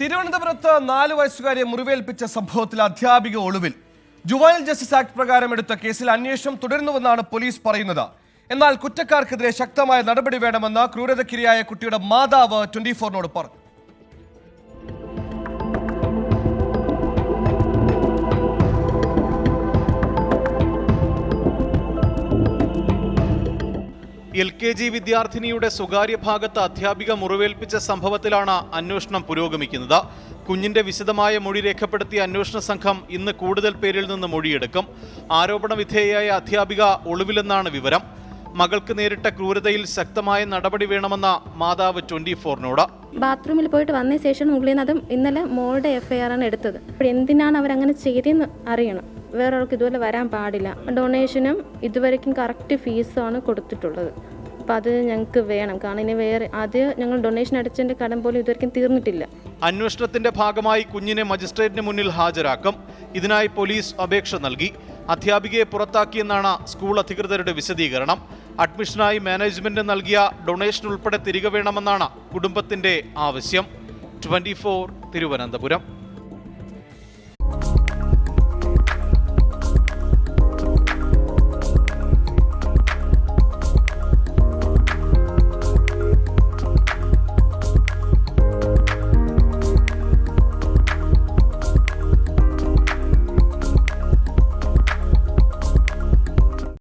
തിരുവനന്തപുരത്ത് നാല് വയസ്സുകാരെ മുറിവേൽപ്പിച്ച സംഭവത്തിൽ അധ്യാപിക ഒളിവിൽ. ജുവൈൽ ജസ്റ്റിസ് ആക്ട് പ്രകാരം എടുത്ത കേസിൽ അന്വേഷണം തുടരുന്നുവെന്നാണ് പോലീസ് പറയുന്നത്. എന്നാൽ കുറ്റക്കാർക്കെതിരെ ശക്തമായ നടപടി വേണമെന്ന് ക്രൂരതക്കിരയായ കുട്ടിയുടെ മാതാവ് ട്വന്റി ഫോറിനോട് പറഞ്ഞു. എൽ കെ ജി വിദ്യാർത്ഥിനിയുടെ സ്വകാര്യ ഭാഗത്ത് അധ്യാപിക മുറിവേൽപ്പിച്ച സംഭവത്തിലാണ് അന്വേഷണം പുരോഗമിക്കുന്നത്. കുഞ്ഞിന്റെ വിശദമായ മൊഴി രേഖപ്പെടുത്തിയ അന്വേഷണ സംഘം ഇന്ന് കൂടുതൽ പേരിൽ നിന്ന് മൊഴിയെടുക്കും. ആരോപണ വിധേയയായ അധ്യാപിക ഒളിവിലെന്നാണ് വിവരം. മകൾക്ക് നേരിട്ട ക്രൂരതയിൽ ശക്തമായ നടപടി വേണമെന്ന മാതാവ് ട്വന്റി ഫോറിനോട്. ബാത്റൂമിൽ പോയിട്ട് വന്ന ശേഷം ഉള്ളിൽ നിന്ന് അതും ഇന്നലെ മോളുടെ എഫ്ഐആർ ആണ് എടുത്തത്. അപ്പോൾ എന്തിനാണ് അവരങ്ങനെ ചെയ്തതെന്ന് അറിയണം. വേറൊരാൾക്ക് ഇതുപോലെ വരാൻ പാടില്ല. ഡൊണേഷനും ഇതുവരേക്കും കറക്റ്റ് ഫീസാണ് കൊടുത്തിട്ടുള്ളത്. അപ്പോൾ അത് ഞങ്ങൾക്ക് വേണം. കാരണം ഇനി വേറെ അത് ഞങ്ങൾ ഡൊണേഷൻ അടച്ചതിന്റെ കടം പോലും ഇതുവരെക്കും തീർന്നിട്ടില്ല. അന്വേഷണത്തിന്റെ ഭാഗമായി കുഞ്ഞിനെ മജിസ്ട്രേറ്റിന് മുന്നിൽ ഹാജരാക്കും. ഇതിനായി പോലീസ് അപേക്ഷ നൽകി. അധ്യാപികയെ പുറത്താക്കിയെന്നാണ് സ്കൂൾ അധികൃതരുടെ വിശദീകരണം. അഡ്മിഷനായി മാനേജ്മെന്റ് നൽകിയ ഡൊണേഷൻ ഉൾപ്പെടെ തിരികെ വേണമെന്നാണ് കുടുംബത്തിന്റെ ആവശ്യം. ട്വന്റി തിരുവനന്തപുരം.